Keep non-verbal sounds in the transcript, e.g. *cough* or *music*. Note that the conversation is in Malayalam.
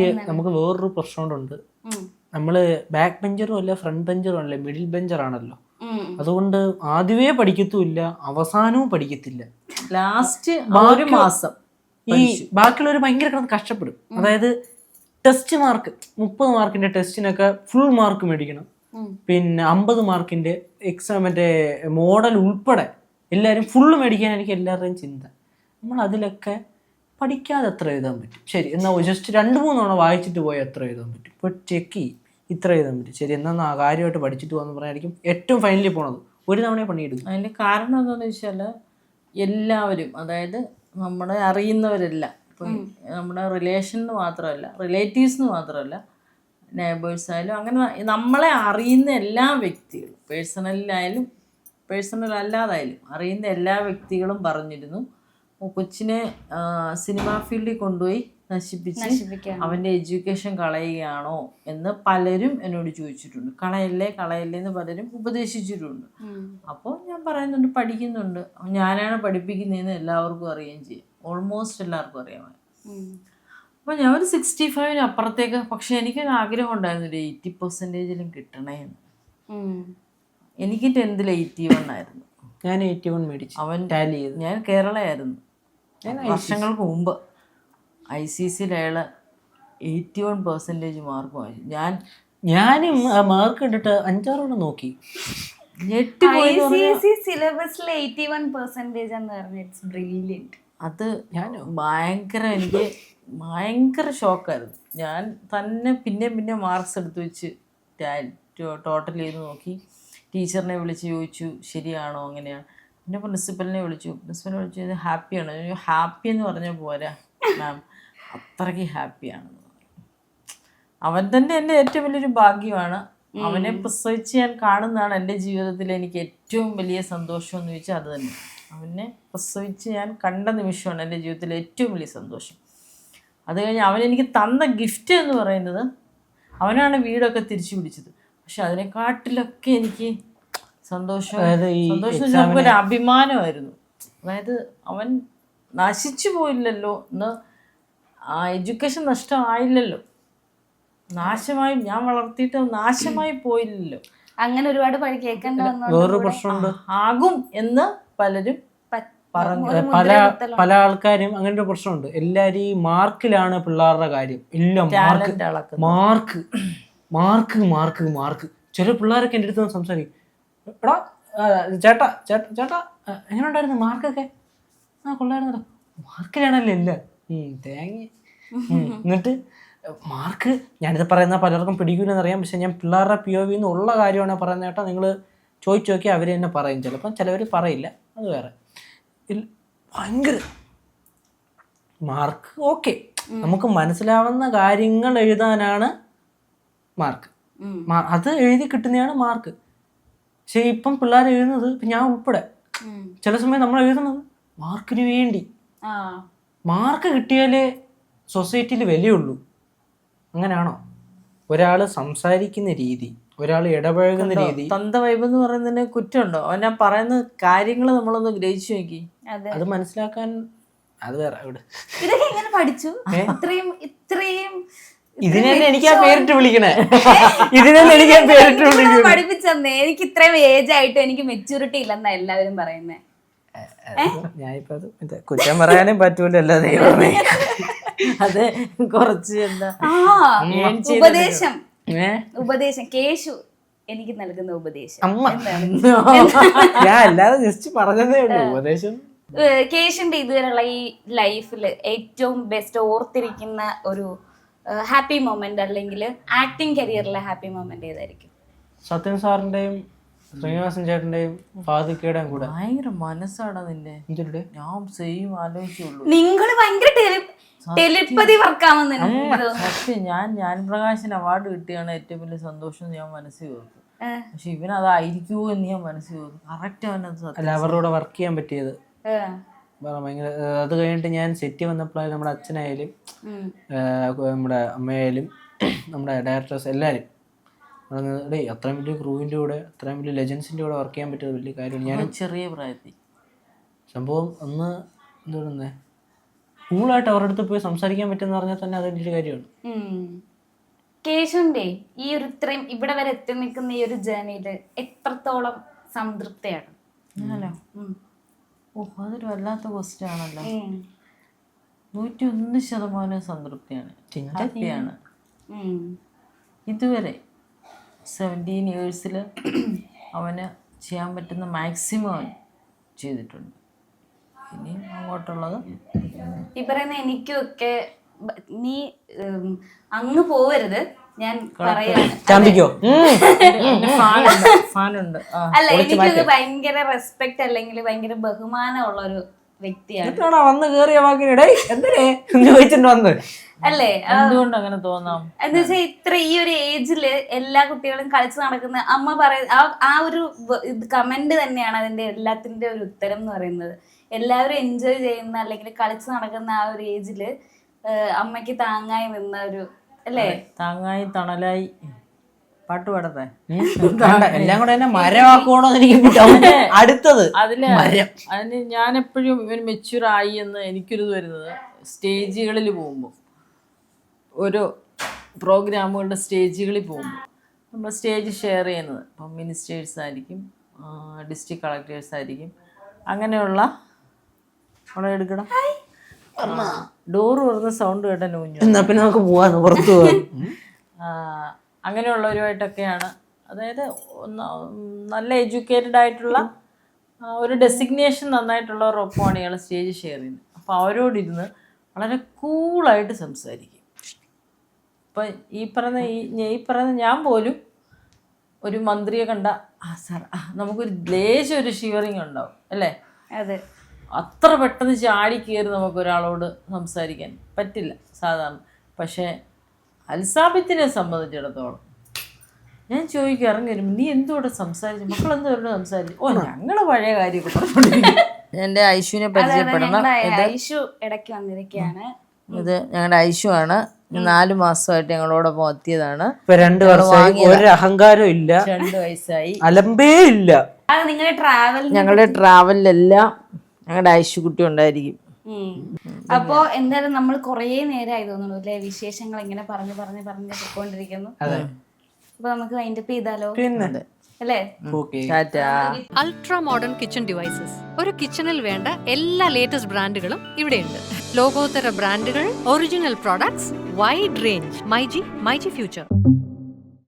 എനിക്ക് നമുക്ക് വേറൊരു പ്രശ്നം കൊണ്ടുണ്ട്. നമ്മൾ ബാക്ക് ബെഞ്ചറും അല്ല ഫ്രണ്ട് ബെഞ്ചറും അല്ല മിഡിൽ ബെഞ്ചറാണല്ലോ അതുകൊണ്ട് ആദ്യമേ പഠിക്കത്തുമില്ല അവസാനവും പഠിക്കത്തില്ല. ലാസ്റ്റ് ഒരു മാസം ഈ ബാക്കിയുള്ളവർ ഭയങ്കര കിടന്ന് കഷ്ടപ്പെടും. അതായത് ടെസ്റ്റ് മാർക്ക് മുപ്പത് മാർക്കിന്റെ ടെസ്റ്റിനൊക്കെ ഫുൾ മാർക്ക് മേടിക്കണം. പിന്നെ അമ്പത് മാർക്കിന്റെ എക്സാം മറ്റേ മോഡൽ ഉൾപ്പെടെ എല്ലാവരും ഫുള്ള് മേടിക്കാൻ എനിക്ക് എല്ലാവരുടെയും ചിന്ത. നമ്മൾ അതിലൊക്കെ പഠിക്കാതെ എത്ര എഴുതാൻ പറ്റും? ശരി എന്നാൽ ജസ്റ്റ് രണ്ട് മൂന്ന് തവണ വായിച്ചിട്ട് പോയാൽ എത്ര എഴുതാൻ പറ്റും? ഇപ്പോൾ ചെക്ക് ചെയ്യും ഇത്ര എഴുതാൻ പറ്റും. ശരി എന്നാൽ ആ കാര്യമായിട്ട് പഠിച്ചിട്ട് പോകുന്ന പറഞ്ഞായിരിക്കും ഏറ്റവും ഫൈനലി പോണത്. ഒരു തവണ പണിയെടുക്കും. അതിന്റെ കാരണം എന്താണെന്ന് വെച്ചാൽ എല്ലാവരും അതായത് നമ്മളെ അറിയുന്നവരല്ല ഇപ്പം നമ്മുടെ റിലേഷനിൽ മാത്രമല്ല റിലേറ്റീവ്സിന് മാത്രമല്ല നെയ്ബേഴ്സ് ആയാലും അങ്ങനെ നമ്മളെ അറിയുന്ന എല്ലാ വ്യക്തികളും പേഴ്സണലിലായാലും പേഴ്സണൽ അല്ലാതായാലും അറിയുന്ന എല്ലാ വ്യക്തികളും പറഞ്ഞിരുന്നു. "ഓ, കൊച്ചിനെ സിനിമാ ഫീൽഡിൽ കൊണ്ടുപോയി നശിപ്പിച്ച് അവന്റെ അവന്റെ എഡ്യൂക്കേഷൻ കളയുകയാണോ എന്ന് പലരും എന്നോട് ചോദിച്ചിട്ടുണ്ട്. കളയല്ലേ കളയല്ലേ എന്ന് പലരും ഉപദേശിച്ചിട്ടുണ്ട്. അപ്പോൾ ഞാൻ പറയുന്നുണ്ട് പഠിക്കുന്നുണ്ട്. ഞാനാണ് പഠിപ്പിക്കുന്നതെന്ന് എല്ലാവർക്കും അറിയുകയും ചെയ്യും. ഓൾമോസ്റ്റ് എല്ലാവർക്കും അറിയാം. അപ്പോൾ ഞാൻ ഒരു സിക്സ്റ്റി ഫൈവിന് അപ്പുറത്തേക്ക് പക്ഷേ എനിക്കൊരു ആഗ്രഹം ഉണ്ടായിരുന്നു ഒരു എയ്റ്റി പെർസെന്റേജിലും കിട്ടണേ എന്ന്. എനിക്ക് ടെൻത്തിൽ എയ്റ്റി വൺ ആയിരുന്നു. ഞാൻ എയ്റ്റി വൺ മേടിച്ചു. അവൻ ടാലി ചെയ്തു. ഞാൻ കേരളയായിരുന്നു. വർഷങ്ങൾക്ക് മുമ്പ് ഐ സി സിയിൽ അയാൾ എയ്റ്റി വൺ പെർസെന്റേജ് മാർക്ക് വാങ്ങിച്ചു ഞാൻ ഞാനും മാർക്ക് കണ്ടിട്ട് അഞ്ചാറോണം നോക്കി. അത് ഞാൻ സി എസ് ഇ സിലബസിൽ എയ്റ്റി വൺ പെർസെന്റേജ് എന്ന് പറഞ്ഞ. ഇറ്റ്സ് ബ്രില്യന്റ് അത് ഭയങ്കര എനിക്ക് ഭയങ്കര ഷോക്കായിരുന്നു ഞാൻ തന്നെ പിന്നെ പിന്നെ മാർക്സ് എടുത്ത് വെച്ച് ടോട്ടൽ ചെയ്ത് നോക്കി. ടീച്ചറിനെ വിളിച്ച് ചോദിച്ചു ശരിയാണോ അങ്ങനെയാണ് പിന്നെ പ്രിൻസിപ്പലിനെ വിളിച്ചു. പ്രിൻസിപ്പലിനെ വിളിച്ചു ഇത് ഹാപ്പിയാണ്? ഹാപ്പി എന്ന് പറഞ്ഞാൽ പോരാ മാം അത്രയ്ക്ക് ഹാപ്പിയാണ് അവൻ തന്നെ എന്റെ ഏറ്റവും വലിയൊരു ഭാഗ്യമാണ്. അവനെ പ്രസവിച്ച് ഞാൻ കാണുന്നതാണ് എന്റെ ജീവിതത്തിൽ എനിക്ക് ഏറ്റവും വലിയ സന്തോഷം എന്ന് ചോദിച്ചാൽ അത് തന്നെ. അവനെ പ്രസവിച്ച് ഞാൻ കണ്ട നിമിഷമാണ് എന്റെ ജീവിതത്തിലെ ഏറ്റവും വലിയ സന്തോഷം. അത് കഴിഞ്ഞ് അവൻ എനിക്ക് തന്ന ഗിഫ്റ്റ് എന്ന് പറയുന്നത് അവനാണ് വീടൊക്കെ തിരിച്ചു പിടിച്ചത്. പക്ഷെ അതിനെക്കാട്ടിലൊക്കെ എനിക്ക് സന്തോഷം അതായത് സന്തോഷം അഭിമാനമായിരുന്നു അതായത് അവൻ നശിച്ചു പോയില്ലല്ലോ എന്ന് ആ എഡ്യൂക്കേഷൻ നഷ്ടമായില്ലല്ലോ. നാശമായി ഞാൻ വളർത്തിയിട്ട് നാശമായി പോയില്ലല്ലോ. അങ്ങനെ ഒരുപാട് പഴി കേൾക്കേണ്ട പ്രശ്നമുണ്ട്. ആകും എന്ന് പലരും പറഞ്ഞു. പല പല ആൾക്കാരും അങ്ങനെ ഒരു പ്രശ്നമുണ്ട്. എല്ലാരും ഈ മാർക്കിലാണ് പിള്ളേരുടെ കാര്യം. ഇല്ല mark mark mark mark mark. ചില പിള്ളേരൊക്കെ എന്റെ അടുത്ത് സംസാരിക്കും. എടാ ചേട്ടാ ചേട്ടാ ചേട്ടാ എങ്ങനെ ഉണ്ടായിരുന്നു മാർക്കൊക്കെ? ആ കൊള്ളായിരുന്നല്ലോ. മാർക്കിലാണല്ലോ ഇല്ല? തേങ്ങ. എന്നിട്ട് മാർക്ക് ഞാനിത് പറയുന്ന പലർക്കും പിടിക്കൂലെന്നറിയാം. പക്ഷെ ഞാൻ പിള്ളേരുടെ പി ഒ വിന്ന് ഉള്ള കാര്യമാണ് പറയുന്നത് കേട്ടോ. നിങ്ങൾ ചോദിച്ചു നോക്കി അവർ തന്നെ പറയും. ചിലപ്പം ചിലവർ പറയില്ല. അത് വേറെ. ഭയങ്കര മാർക്ക്. ഓക്കെ. നമുക്ക് മനസ്സിലാവുന്ന കാര്യങ്ങൾ എഴുതാനാണ് മാർക്ക്. അത് എഴുതി കിട്ടുന്നതാണ് മാർക്ക്. പക്ഷേ ഇപ്പം പിള്ളേർ എഴുതുന്നത് ഇപ്പം ഞാൻ ഉൾപ്പെടെ. ചില സമയം നമ്മൾ എഴുതുന്നത് മാർക്കിന് വേണ്ടി. ആ. മാർക്ക് കിട്ടിയാലേ സൊസൈറ്റിയിൽ വിലയുള്ളൂ. അങ്ങനെയാണോ? ഒരാൾ സംസാരിക്കുന്ന രീതി ഒരാൾ ഇടപഴകുന്ന രീതി. തന്ത വൈബ് എന്ന് പറയുന്നതിന് കുറ്റമുണ്ടോ? അവൻ പറയുന്ന കാര്യങ്ങൾ നമ്മളൊന്ന് ഗ്രഹിച്ചു നോക്കി. അതെ. അത് മനസ്സിലാക്കാൻ അത് വേറെ ഇവിടെ ഇതൊക്കെ എങ്ങനെ പഠിച്ചു? ഇത്രയും ഇത്രയും എനിക്ക് ആ പേരിട്ട് വിളിക്കണേ. *laughs* എനിക്ക് ആ പേരിട്ട് വിളിക്കണേ. പഠിപ്പിച്ചെന്നേ. എനിക്ക് ഇത്രയും ഏജ് ആയിട്ട് എനിക്ക് മെച്ചൂരിറ്റി ഇല്ലെന്നാ എല്ലാവരും പറയുന്നേ. ഞാനിപ്പോ അത് കുറ്റം പറയാനും പറ്റൂലല്ലോ ദൈവമേ. *laughs* അത് കുറച്ച് എന്താ ഉപദേശം. ഉപദേശം. കേശു എനിക്ക് നൽകുന്ന ഉപദേശം. *laughs* ഞാൻ അല്ലാതെ ജസ്റ്റ് പറഞ്ഞതേ ഉള്ളൂ. ഉപദേശം? കേശുന്റെ ഇതുവരെയുള്ള ഈ ലൈഫിൽ ഏറ്റവും ബെസ്റ്റ് ഓർത്തിരിക്കുന്ന ഒരു ഹാപ്പി മൊമെന്റ് അല്ലെങ്കിൽ ആക്ടിങ് കരിയറിലെ ഹാപ്പി മൊമെന്റ് ഏതായിരിക്കും? സത്യൻ സാറിന്റെയും ശ്രീനിവാസൻ ചേട്ടന്റെയും ഫാദിക്കയുടെയും കൂടെ. ഭയങ്കര മനസ്സാടാ നിന്റെ ഞാൻ സെയിം ആലോചിച്ചുള്ളൂ. നിങ്ങൾ ഭയങ്കര ടെലിപ്പതി ഞാൻ ഞാൻ പ്രകാശിന് അവാർഡ് കിട്ടിയാണ് ഏറ്റവും വലിയ സന്തോഷം ഞാൻ മനസ്സിൽ ഓർത്തു പക്ഷെ ഇവൻ അതായിരിക്കുമോ എന്ന് ഞാൻ മനസ്സിൽ ഓർത്തു കറക്റ്റ് അവനത് അവരുടെ കൂടെ വർക്ക് ചെയ്യാൻ പറ്റിയത്. ഭയങ്കര അത് കഴിഞ്ഞിട്ട് ഞാൻ സെറ്റ് വന്നപ്പോഴായാലും നമ്മുടെ അച്ഛനായാലും. നമ്മുടെ അമ്മയായാലും നമ്മുടെ ഡയറക്ടേഴ്സ് എല്ലാവരും ഡേ അത്രയും വലിയ ക്രൂവിന്റെ കൂടെ അത്രയും വലിയ ലെജൻസിന്റെ കൂടെ വർക്ക് ചെയ്യാൻ പറ്റിയത് വലിയ കാര്യമാണ്. ഞാൻ ചെറിയ പ്രായത്തിൽ. സംഭവം ഒന്ന് എന്താ പറയുന്നത് കൂളായിട്ട് അവരുടെ അടുത്ത് പോയി സംസാരിക്കാൻ പറ്റുമെന്ന് പറഞ്ഞാൽ തന്നെ അത് വലിയൊരു കാര്യമാണ്. കേശുവിന്റെ ഈ ഒരു ഇത്രയും ഇവിടെ വരെ എത്തി നിൽക്കുന്ന ഈ ഒരു ജേണിയിൽ എത്രത്തോളം സംതൃപ്തിയാണ്? ഞാനോ ഉം. ഓ അതൊരു വല്ലാത്ത ക്വസ്റ്റ്യൻ ആണല്ലോ. നൂറ്റി ഒന്ന് ശതമാനം സംതൃപ്തിയാണ്. ചിന്തയാണ് ഇതുവരെ സെവന്റീൻ ഇയേഴ്സിൽ അവന് ചെയ്യാൻ പറ്റുന്ന മാക്സിമം ചെയ്തിട്ടുണ്ട്. ഇനി അങ്ങോട്ടുള്ളത് ഈ പറയുന്ന എനിക്കൊക്കെ ഒക്കെ നീ അങ്ങ് പോവരുത്. ഞാൻ ചാമ്പിക്കോ? *laughs* അല്ല എനിക്കൊക്കെ ഭയങ്കര റെസ്പെക്ട് അല്ലെങ്കിൽ ഭയങ്കര ബഹുമാനമുള്ള ഒരു വ്യക്തിയാണ് വന്ന് കേറിയ വാക്കിനിടെ എന്തിനെ? ചോദിച്ചിട്ട് വന്ന്. അല്ലേ? എന്തുകൊണ്ട് അങ്ങനെ തോന്നാം? എന്ന് വെച്ചാൽ ഇത്ര ഈ ഒരു ഏജിൽ എല്ലാ കുട്ടികളും കളിച്ചു നടക്കുന്ന അമ്മ പറയുന്ന ആ- ആ ഒരു കമന്റ് തന്നെയാണ് അതിന്റെ എല്ലാത്തിന്റെ ഒരു ഉത്തരം എന്ന് പറയുന്നത്. എല്ലാവരും എൻജോയ് ചെയ്യുന്ന അല്ലെങ്കിൽ കളിച്ചു നടക്കുന്ന ആ ഒരു ഏജിൽ അമ്മയ്ക്ക് താങ്ങായി നിന്ന ഒരു അല്ലേ? താങ്ങായി തണലായി. പാട്ട് പാടത്തെ എല്ലാം കൂടെ എന്നെ മരമാക്കണോ എനിക്ക്. അടുത്തത് അതിന് അതിന് ഞാൻ എപ്പോഴും ഇവൻ മെച്യൂർ ആയി എന്ന് എനിക്കൊരു വരുന്നത് സ്റ്റേജുകളിൽ പോകുമ്പോൾ ഒരു പ്രോഗ്രാമുകളുടെ സ്റ്റേജുകളിൽ പോകുമ്പോൾ നമ്മൾ സ്റ്റേജ് ഷെയർ ചെയ്യുന്നത്. ഇപ്പം മിനിസ്റ്റേഴ്സ് ആയിരിക്കും ഡിസ്ട്രിക്ട് കളക്ടേഴ്സ് ആയിരിക്കും. അങ്ങനെയുള്ള അവിടെ എടുക്കണം. ഡോറ് തുറന്ന് സൗണ്ട് കേട്ട നൂഞ്ഞു എന്നാ പിന്നെ നമുക്ക് പോവാന്ന് പുറത്തു പോവാം. *laughs* അങ്ങനെയുള്ളവരുമായിട്ടൊക്കെയാണ്. അതായത് നല്ല എഡ്യൂക്കേറ്റഡ് ആയിട്ടുള്ള ഒരു ഡെസിഗ്നേഷൻ നന്നായിട്ടുള്ളവരൊപ്പമാണ് ഇയാൾ സ്റ്റേജ് ഷെയർ ചെയ്യുന്നത്. അപ്പോൾ അവരോടിരുന്ന് വളരെ കൂളായിട്ട് സംസാരിക്കും. ഇപ്പം ഈ പറയുന്ന ഈ ഈ പറയുന്ന ഞാൻ പോലും ഒരു മന്ത്രിയെ കണ്ട ആ സാർ നമുക്കൊരു ലേശം ഒരു ഷിവറിങ് ഉണ്ടാവും. അല്ലേ? അതെ. അത്ര പെട്ടെന്ന് ചാടി കയറി നമുക്ക് ഒരാളോട് സംസാരിക്കാൻ പറ്റില്ല സാധാരണ. പക്ഷേ അൽസാബിത്തിനെ സംബന്ധിച്ചിടത്തോളം ഞാൻ ചോദിക്കും ഇറങ്ങി വരുമ്പോൾ നീ എന്തോടെ സംസാരിച്ചു? മക്കൾ എന്തോടെ സംസാരിച്ചു? ഓ ഞങ്ങൾ പഴയ കാര്യമൊക്കെ പറഞ്ഞോണ്ടിരിക്കും എന്റെ ഐശുവിനെ പരിചയപ്പെടണം. ഐശു ഐഷു ഇടയ്ക്ക് വന്നിരിക്കുകയാണ് ഇത് ഞങ്ങളുടെ ഐശു ആണ് നാല് മാസമായിട്ട് ഞങ്ങളോടൊപ്പം എത്തിയതാണ്. ഇപ്പൊ രണ്ട് വർഷമായി ഒരു അഹങ്കാരം ഇല്ല. രണ്ട് വയസ്സായി. അലമ്പേ ഇല്ല. നിങ്ങളുടെ ട്രാവൽ ഞങ്ങളുടെ ട്രാവലിലെല്ലാം ഞങ്ങളുടെ കുട്ടി ഉണ്ടായിരിക്കും. അപ്പോ എന്തായാലും നമ്മൾ കുറേ നേരമായി തോന്നുന്നു അല്ലെ? വിശേഷങ്ങൾ ഇങ്ങനെ പറഞ്ഞു പറഞ്ഞു പറഞ്ഞു പോയിക്കൊണ്ടിരിക്കുന്നു. അപ്പൊ നമുക്ക് വൈൻഡപ്പ് ചെയ്താലോ? അല്ലേ? Okay. Tata. Ultra modern kitchen devices. ഒരു കിച്ചണിൽ വേണ്ട എല്ലാ ലേറ്റസ്റ്റ് ബ്രാൻഡുകളും ഇവിടെയുണ്ട്. ലോകോത്തര ബ്രാൻഡുകൾ original products wide range myG myG future